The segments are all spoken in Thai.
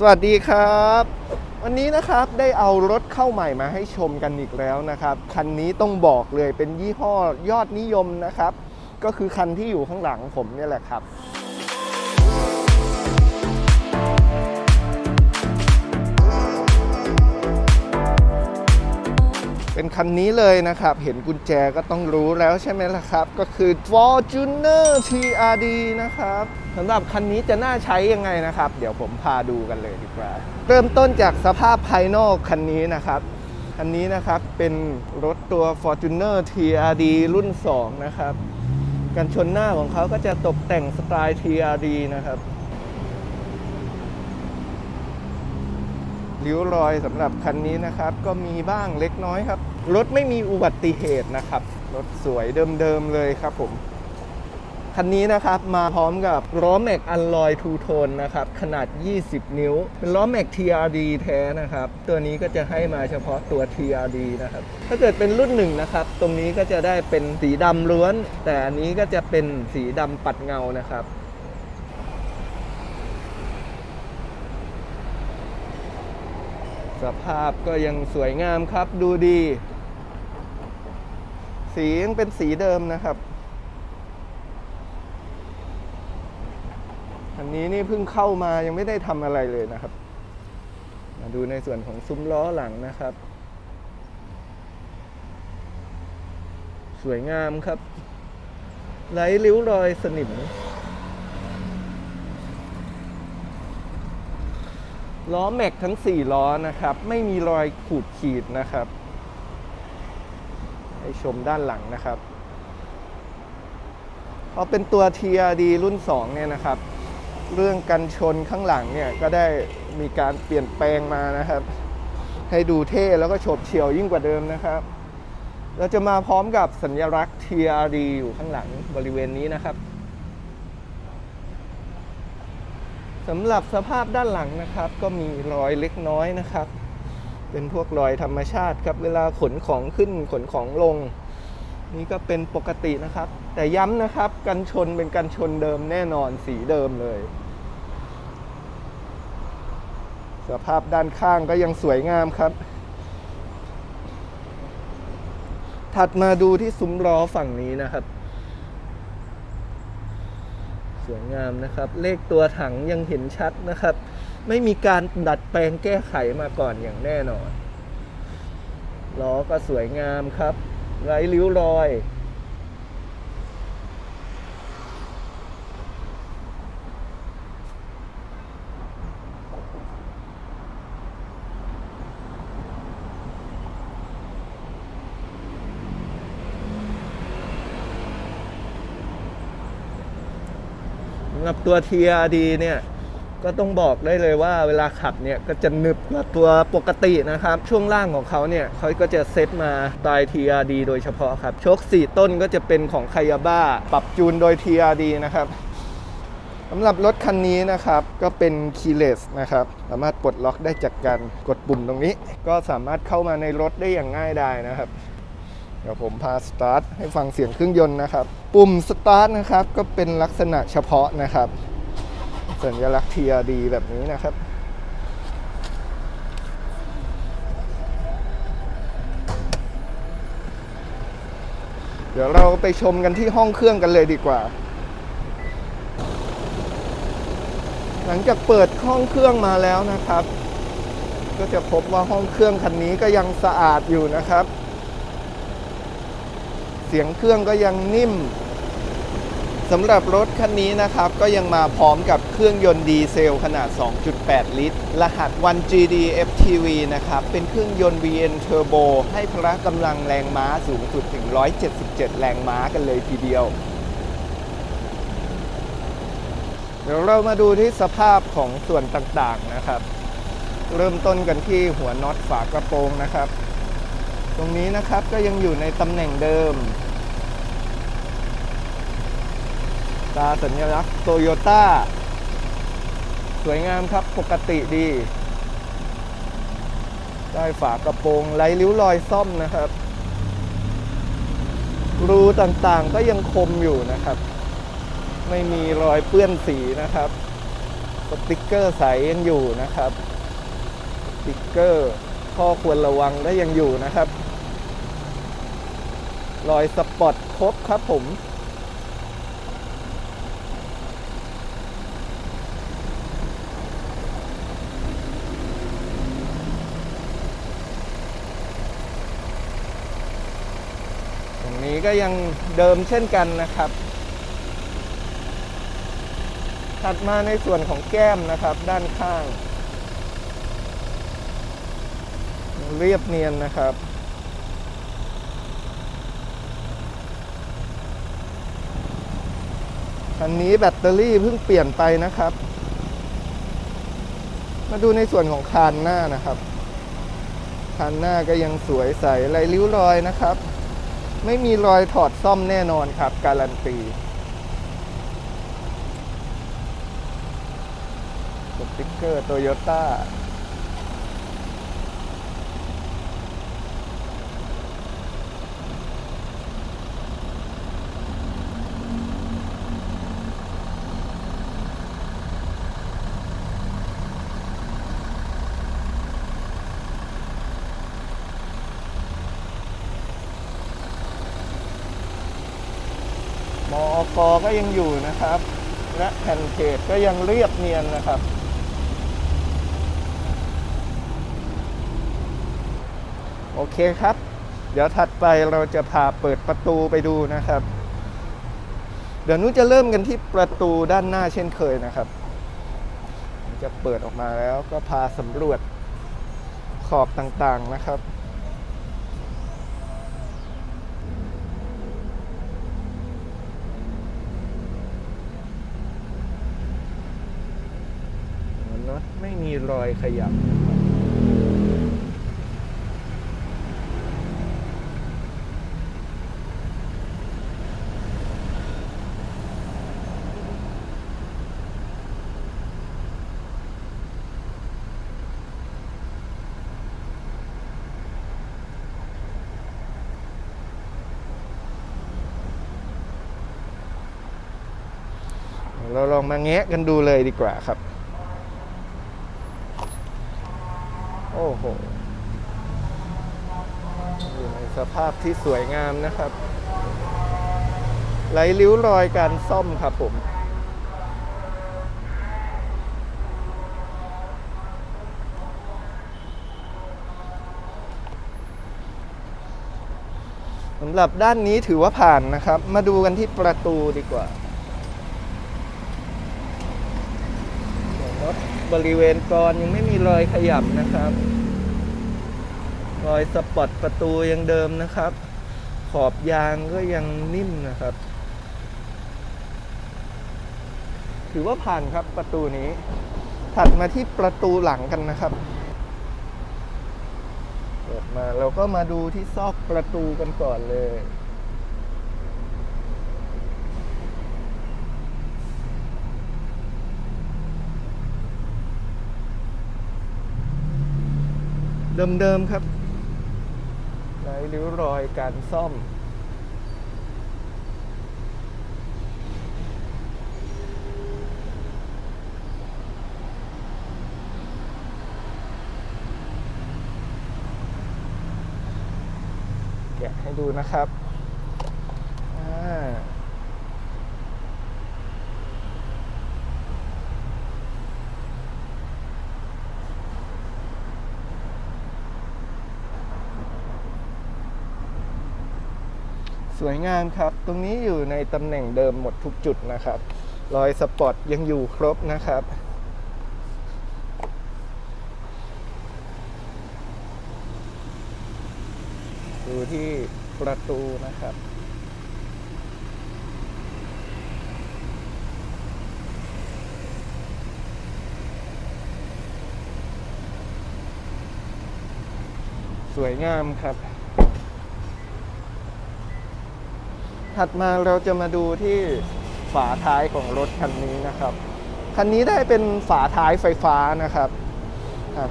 สวัสดีครับ วันนี้นะครับได้เอารถเข้าใหม่มาให้ชมกันอีกแล้วนะครับ คันนี้ต้องบอกเลยเป็นยี่ห้อยอดนิยมนะครับ ก็คือคันที่อยู่ข้างหลังผมเนี่ยแหละครับ เป็นคันนี้เลยนะครับ เห็นกุญแจก็ต้องรู้แล้วใช่ไหมล่ะครับ ก็คือ Fortuner TRD นะครับ สำหรับคันนี้จะน่าใช้ยังไงนะครับ เดี๋ยวผมพาดูกันเลยดีกว่า เริ่มต้นจากสภาพภายนอกคันนี้นะครับคันนี้นะครับเป็นรถตัว Fortuner TRD รุ่น 2 นะครับกันชนหน้าของเขาก็จะตกแต่งสไตล์ TRD นะครับริ้วรอยสำหรับคันนี้นะครับ ก็มีบ้างเล็กน้อยครับ รถไม่มีอุบัติเหตุนะครับ รถสวยเดิมๆเลยครับผม คันนี้นะครับมาพร้อมกับล้อแม็กอันลอยทูโทนนะครับขนาด 20 นิ้ว เป็นล้อแม็ก TRD แท้นะครับ ตัวนี้ก็จะให้มาเฉพาะตัว TRD นะครับ ถ้าเกิดเป็นรุ่นหนึ่งนะครับ ตรงนี้ก็จะได้เป็นสีดำล้วน แต่อันนี้ก็จะเป็นสีดำปัดเงานะครับสภาพก็ยังสวยงามครับดูดี สียังเป็นสีเดิมนะครับ อันนี้นี่เพิ่งเข้ามายังไม่ได้ทำอะไรเลยนะครับ มาดูในส่วนของซุ้มล้อหลังนะครับ สวยงามครับไร้ริ้วรอยสนิมล้อแม็กทั้ง 4 ล้อนะครับ ไม่มีรอยขูดขีดนะครับ ให้ชมด้านหลังนะครับพอเป็นตัว TRD รุ่น 2 เนี่ยนะครับ เรื่องกันชนข้างหลังเนี่ยก็ได้มีการเปลี่ยนแปลงมานะครับ ให้ดูเท่แล้วก็โฉบเฉี่ยวยิ่งกว่าเดิมนะครับ เราจะมาพร้อมกับสัญลักษณ์ TRD อยู่ข้างหลังบริเวณนี้นะครับสำหรับสภาพด้านหลังนะครับ ก็มีรอยเล็กน้อยนะครับ เป็นพวกรอยธรรมชาติครับ เวลาขนของขึ้นขนของลง นี่ก็เป็นปกตินะครับ แต่ย้ำนะครับ กันชนเป็นกันชนเดิมแน่นอนสีเดิมเลย สภาพด้านข้างก็ยังสวยงามครับ ถัดมาดูที่ซุ้มล้อฝั่งนี้นะครับ สวยงามนะครับ เลขตัวถังยังเห็นชัดนะครับ ไม่มีการดัดแปลงแก้ไขมาก่อนอย่างแน่นอนล้อก็สวยงามครับไร้ริ้วรอย สำหรับตัว TRD เนี่ยก็ต้องบอกได้เลยว่าเวลาขับเนี่ยก็จะหนึบกว่าตัวปกตินะครับ ช่วงล่างของเขาเนี่ยเขาก็จะเซตมาสไตล์ TRD โดยเฉพาะครับโชค4 ต้นก็จะเป็นของคายาบ้า ปรับจูนโดย TRD นะครับสำหรับรถคันนี้นะครับก็เป็น keyless นะครับสามารถปลดล็อกได้จากการกดปุ่มตรงนี้ ก็สามารถเข้ามาในรถได้อย่างง่ายดายนะครับ ดี๋ยวผมพาสตาร์ทให้ฟังเสียงเครื่องยนต์นะครับ ปุ่มสตาร์ทนะครับก็เป็นลักษณะเฉพาะนะครับ สัญลักษณ์ TRD แบบนี้นะครับเดี๋ยวเราไปชมกันที่ห้องเครื่องกันเลยดีกว่า หลังจากเปิดห้องเครื่องมาแล้วนะครับ ก็จะพบว่าห้องเครื่องคันนี้ก็ยังสะอาดอยู่นะครับ เสียงเครื่องก็ยังนิ่มสำหรับรถคันนี้นะครับ ก็ยังมาพร้อมกับเครื่องยนต์ดีเซลขนาด 2.8 ลิตร รหัส 1GD FTV นะครับ เป็นเครื่องยนต์ VN Turbo ให้พละกำลังแรงม้าสูงสุดถึง 177 แรงม้ากันเลยทีเดียว เดี๋ยวเรามาดูที่สภาพของส่วนต่างๆนะครับ เริ่มต้นกันที่หัวน็อตฝากระโปรงนะครับ ตรงนี้นะครับก็ยังอยู่ในตำแหน่งเดิม ตาสัญลักษณ์โตโยต้า สวยงามครับปกติดี ได้ฝากระโปรงไร้ริ้วรอยซ่อมนะครับ รูต่างๆก็ยังคมอยู่นะครับ ไม่มีรอยเปื้อนสีนะครับ สติกเกอร์ใสยังอยู่นะครับ สติกเกอร์ข้อควรระวังก็ยังอยู่นะครับ รอยสปอตครบครับผม ตรงนี้ก็ยังเดิมเช่นกันนะครับ ถัดมาในส่วนของแก้มนะครับ ด้านข้าง เรียบเนียนนะครับ คันนี้แบตเตอรี่เพิ่งเปลี่ยนไปนะครับ มาดูในส่วนของคานหน้านะครับคานหน้าก็ยังสวยใสไรริ้วรอยนะครับ ไม่มีรอยถอดซ่อมแน่นอนครับ การันตีสติ๊กเกอร์โตโยต้า มอกก็ยังอยู่นะครับ และแผ่นเพจก็ยังเรียบเนียนนะครับ โอเคครับ เดี๋ยวถัดไปเราจะพาเปิดประตูไปดูนะครับ เดี๋ยวนุ้จะเริ่มกันที่ประตูด้านหน้าเช่นเคยนะครับจะเปิดออกมาแล้วก็พาสำรวจขอบต่างๆนะครับ น็อตไม่มี รอยขยับนะครับ เราลองมาแงะกันดูเลยดีกว่าครับ โอ้โห อยู่ในสภาพที่สวยงามนะครับไหลริ้วรอยการซ่อมครับผมสำหรับด้านนี้ถือว่าผ่านนะครับ มาดูกันที่ประตูดีกว่า รถ บริเวณกรยังไม่มีรอยขยับนะครับ รอยสปอตประตูยังเดิมนะครับ ขอบยางก็ยังนิ่มนะครับ ถือว่าผ่านครับประตูนี้ ถัดมาที่ประตูหลังกันนะครับเปิดมาเราก็มาดูที่ซอกประตูกันก่อนเลย เดิมๆครับไร้ริ้วรอยการซ่อม แกะให้ดูนะครับ วยงามครับ ตรงนี้อยู่ในตำแหน่งเดิมหมดทุกจุดนะครับ รอยสปอตยังอยู่ครบนะครับ ดูที่ประตูนะครับสวยงามครับ ถัดมาเราจะมาดูที่ฝาท้ายของรถคันนี้นะครับ คันนี้ได้เป็นฝาท้ายไฟฟ้านะครับ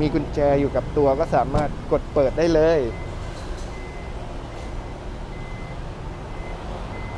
มีกุญแจอยู่กับตัวก็สามารถกดเปิดได้เลย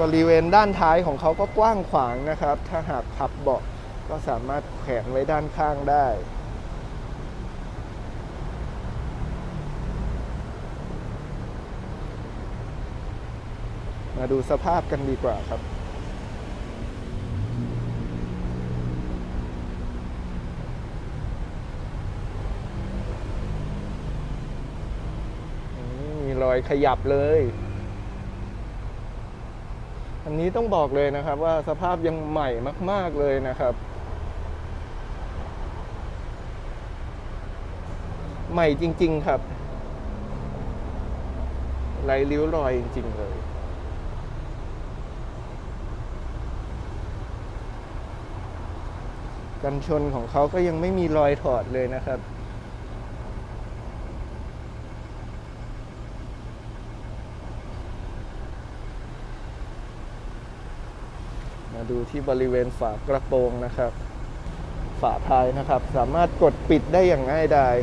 บริเวณด้านท้ายของเขาก็กว้างขวางนะครับ ถ้าหากพับเบาะก็สามารถแขวนไว้ด้านข้างได้ มาดูสภาพกันดีกว่าครับมมีรอยขยับเลย อันนี้ต้องบอกเลยนะครับว่าสภาพยังใหม่มาก ๆ เลยนะครับใหม่จริง ๆ ครับไรริ้วรอยจริง ๆ เลย กันชนของเขาก็ยังไม่มีรอยถอดเลยนะครับ มาดูที่บริเวณฝากระโปรงนะครับ ฝาท้ายนะครับ สามารถกดปิดได้อย่างง่ายดาย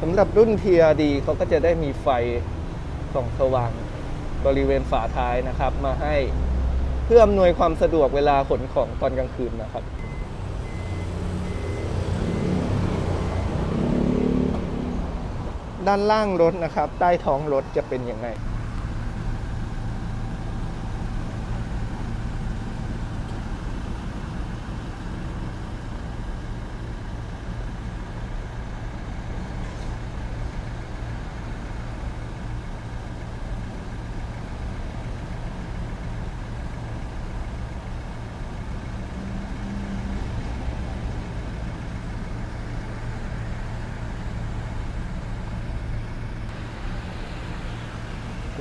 สำหรับรุ่น TRD เขาก็จะได้มีไฟส่องสว่างบริเวณฝาท้ายนะครับ มาให้เพื่ออำนวยความสะดวกเวลาขนของตอนกลางคืนนะครับ ด้านล่างรถนะครับ ใต้ท้องรถจะเป็นยังไง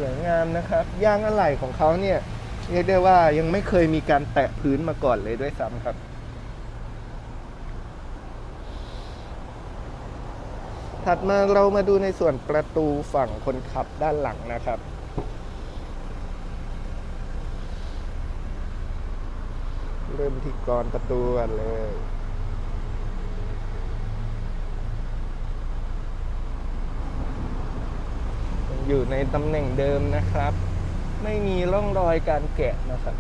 วยงามนะครับ ยางอะไหล่ของเขาเนี่ยเรียกได้ว่ายังไม่เคยมีการแตะพื้นมาก่อนเลยด้วยซ้ำครับ ถัดมาเรามาดูในส่วนประตูฝั่งคนขับด้านหลังนะครับเริ่มที่กรอนประตูกันเลย ยัง อยู่ในตำแหน่งเดิมนะครับ ไม่มีร่องรอยการแกะนะครับ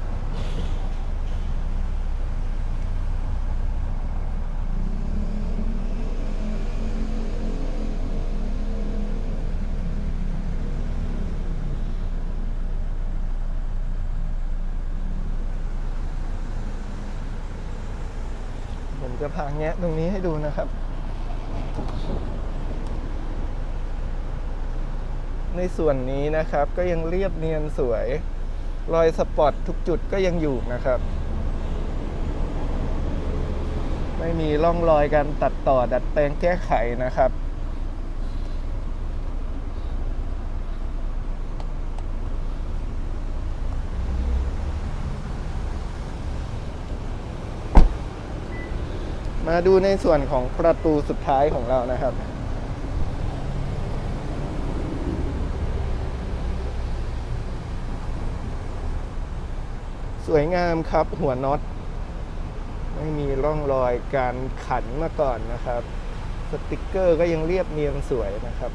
ผมจะพาแงะตรงนี้ให้ดูนะครับ ในส่วนนี้นะครับ ก็ยังเรียบเนียนสวย รอยสปอตทุกจุดก็ยังอยู่นะครับ ไม่มีร่องรอยการตัดต่อดัดแปลงแก้ไขนะครับมาดูในส่วนของประตูสุดท้ายของเรานะครับ สวยงามครับหัวน็อต ไม่มีร่องรอยการขันมาก่อนนะครับ สติกเกอร์ก็ยังเรียบเนียนสวยนะครับ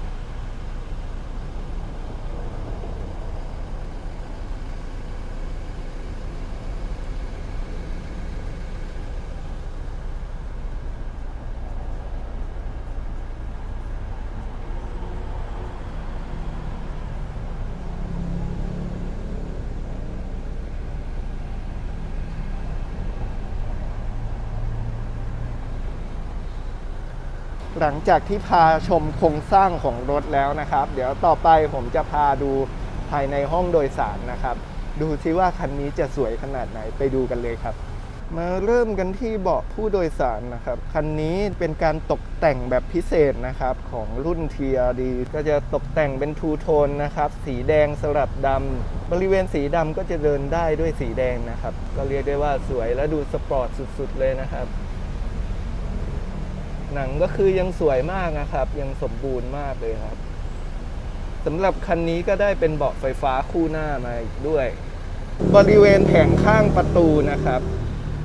หลังจากที่พาชมโครงสร้างของรถแล้วนะครับ เดี๋ยวต่อไปผมจะพาดูภายในห้องโดยสารนะครับ ดูซิว่าคันนี้จะสวยขนาดไหนไปดูกันเลยครับมาเริ่มกันที่เบาะผู้โดยสารนะครับ คันนี้เป็นการตกแต่งแบบพิเศษนะครับ ของรุ่น TRD ก็จะตกแต่งเป็นทูโทนนะครับ สีแดงสลับดำบริเวณสีดำก็จะเดินได้ด้วยสีแดงนะครับ ก็เรียกได้ว่าสวยและดูสปอร์ตสุดๆเลยนะครับ หนังก็คือยังสวยมากนะครับ ยังสมบูรณ์มากเลยครับสำหรับคันนี้ก็ได้เป็นเบาะไฟฟ้าคู่หน้ามาอีกด้วย บริเวณแผงข้างประตูนะครับ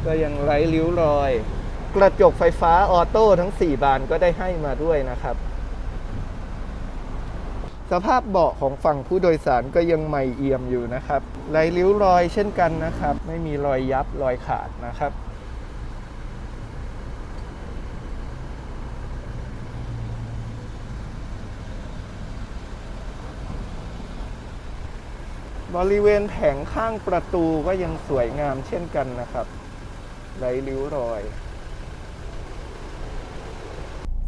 ก็ยังไร้ริ้วรอย กระจกไฟฟ้าออโต้ทั้ง 4 บานก็ได้ให้มาด้วยนะครับ สภาพเบาะของฝั่งผู้โดยสารก็ยังใหม่เอี่ยมอยู่นะครับไร้ริ้วรอยเช่นกันนะครับ ไม่มีรอยยับรอยขาดนะครับ บริเวณแผงข้างประตูก็ยังสวยงามเช่นกันนะครับไร้ริ้วรอย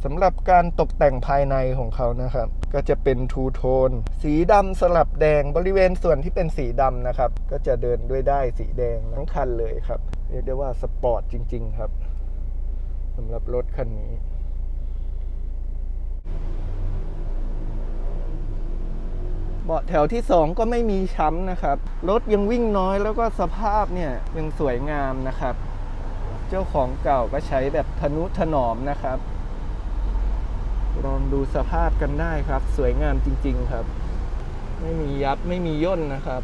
สำหรับการตกแต่งภายในของเขานะครับ ก็จะเป็นทูโทน สีดำสลับแดงบริเวณส่วนที่เป็นสีดำนะครับ ก็จะเดินด้วยได้สีแดงทั้งคันเลยครับ เรียกได้ว่าสปอร์ตจริง ๆ ครับสำหรับรถคันนี้ เบาะแถวที่ 2 ก็ไม่มีช้ำนะครับ รถยังวิ่งน้อยแล้วก็สภาพเนี่ยยังสวยงามนะครับ เจ้าของเก่าก็ใช้แบบทนุถนอมนะครับ ลองดูสภาพกันได้ครับ สวยงามจริง ๆครับ ไม่มียับไม่มีย่นนะครับ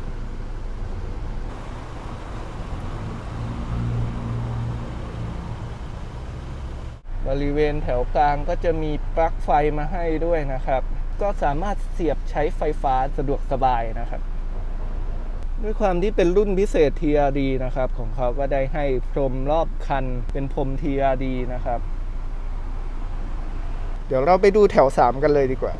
บริเวณแถวกลางก็จะมีปลั๊กไฟมาให้ด้วยนะครับ ก็สามารถเสียบใช้ไฟฟ้าสะดวกสบายนะครับ ด้วยความที่เป็นรุ่นพิเศษ TRD นะครับ ของเขาก็ได้ให้พรมรอบคันเป็นพรม TRD นะครับ เดี๋ยวเราไปดูแถว 3 กันเลยดีกว่า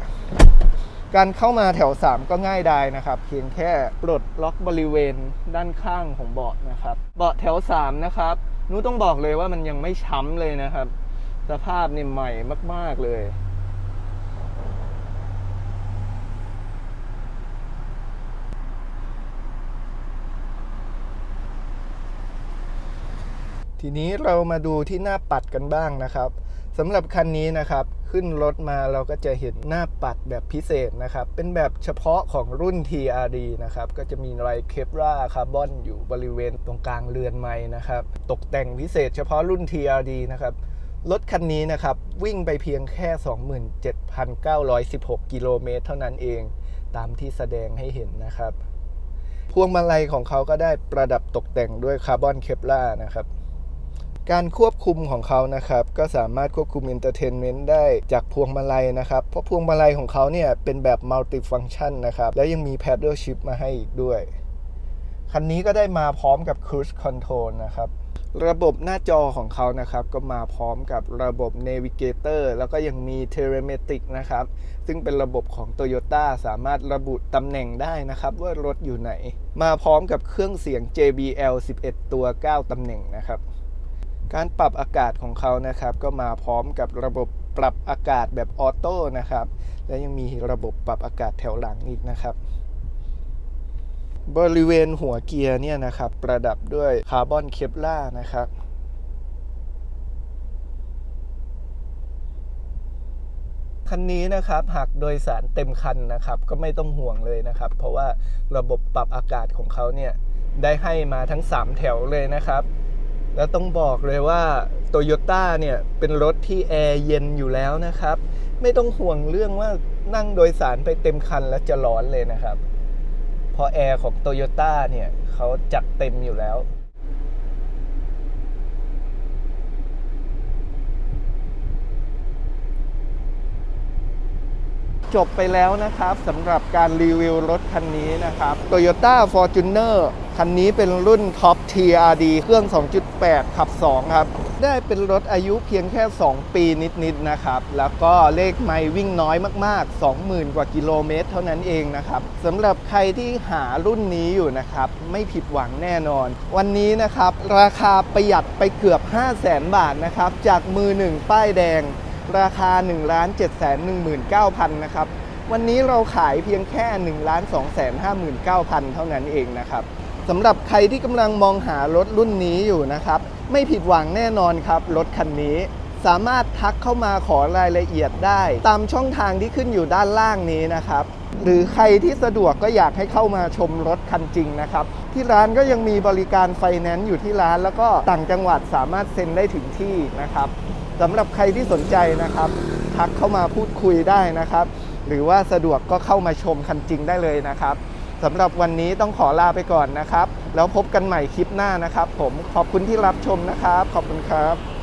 การเข้ามาแถว 3 ก็ง่ายดายนะครับ เพียงแค่ปลดล็อกบริเวณด้านข้างของเบาะนะครับ เบาะแถว 3 นะครับนู้ต้องบอกเลยว่ามันยังไม่ช้ำเลยนะครับ สภาพนี่ใหม่มาก ๆเลย ทีนี้เรามาดูที่หน้าปัดกันบ้างนะครับสำหรับคันนี้นะครับ ขึ้นรถมาเราก็จะเห็นหน้าปัดแบบพิเศษนะครับ เป็นแบบเฉพาะของรุ่น TRD นะครับ ก็จะมีลายเคปราคาร์บอนอยู่บริเวณตรงกลางเรือนไม้นะครับ ตกแต่งพิเศษเฉพาะรุ่น TRD นะครับรถคันนี้นะครับ วิ่งไปเพียงแค่ 27,916 กิโลเมตรเท่านั้นเอง ตามที่แสดงให้เห็นนะครับ พวงมาลัยของเขาก็ได้ประดับตกแต่งด้วยคาร์บอนเคปรานะครับ การควบคุมของเขานะครับ ก็สามารถควบคุม Entertainment ได้จากพวงมาลัยนะครับ เพราะพวงมาลัยของเขาเนี่ยเป็นแบบ Multi Function นะครับ และยังมี Paddle Shift มาให้อีกด้วย คันนี้ก็ได้มาพร้อมกับ Cruise Control นะครับระบบหน้าจอของเขานะครับ ก็มาพร้อมกับระบบ Navigator แล้วก็ยังมี Telematic นะครับ ซึ่งเป็นระบบของ Toyota สามารถระบุตำแหน่งได้นะครับ ว่ารถอยู่ไหน มาพร้อมกับเครื่องเสียง JBL 11 ตัว 9ตำแหน่งนะครับ การปรับอากาศของเขานะครับ ก็มาพร้อมกับระบบปรับอากาศแบบออโต้นะครับ และยังมีระบบปรับอากาศแถวหลังอีกนะครับ บริเวณหัวเกียร์เนี่ยนะครับ ประดับด้วยคาร์บอนเคปล่านะครับคันนี้นะครับหากโดยสารเต็มคันนะครับ ก็ไม่ต้องห่วงเลยนะครับ เพราะว่าระบบปรับอากาศของเขาเนี่ยได้ให้มาทั้ง 3 แถวเลยนะครับ แล้วต้องบอกเลยว่าโตโยต้าเนี่ยเป็นรถที่แอร์เย็นอยู่แล้วนะครับ ไม่ต้องห่วงเรื่องว่านั่งโดยสารไปเต็มคันแล้วจะร้อนเลยนะครับ เพราะแอร์ของโตโยต้าเนี่ยเขาจัดเต็มอยู่แล้วจบไปแล้วนะครับสำหรับการรีวิวรถคันนี้นะครับ Toyota Fortuner คันนี้เป็นรุ่น Top TRD เครื่อง 2.8 ขับ 2 ครับ ได้เป็นรถอายุเพียงแค่ 2 ปีนิดๆนะครับ แล้วก็เลขไมล์วิ่งน้อยมาก ๆ 20,000 กว่ากิโลเมตร เท่านั้นเองนะครับสำหรับใครที่หารุ่นนี้อยู่นะครับ ไม่ผิดหวังแน่นอน วันนี้นะครับ ราคาประหยัดไปเกือบ 500,000บาทนะครับ จากมือหนึ่งป้ายแดง ราคา 1 7 1 9 0 0 0 นะครับ วันนี้เราขายเพียงแค่ 1 2 5 9 0 0 0 เท่านั้นเองนะครับ สำหรับใครที่กำลังมองหารถรุ่นนี้อยู่นะครับ ไม่ผิดหวังแน่นอนครับ รถคันนี้สามารถทักเข้ามาขอรายละเอียดได้ ตามช่องทางที่ขึ้นอยู่ด้านล่างนี้นะครับ หรือใครที่สะดวกก็อยากให้เข้ามาชมรถคันจริงนะครับ ที่ร้านก็ยังมีบริการไฟแนนซ์อยู่ที่ร้าน แล้วก็ต่างจังหวัดสามารถเซ็นได้ถึงที่นะครับสำหรับใครที่สนใจนะครับ ทักเข้ามาพูดคุยได้นะครับ หรือว่าสะดวกก็เข้ามาชมคันจริงได้เลยนะครับ สำหรับวันนี้ต้องขอลาไปก่อนนะครับ แล้วพบกันใหม่คลิปหน้านะครับ ผมขอบคุณที่รับชมนะครับ ขอบคุณครับ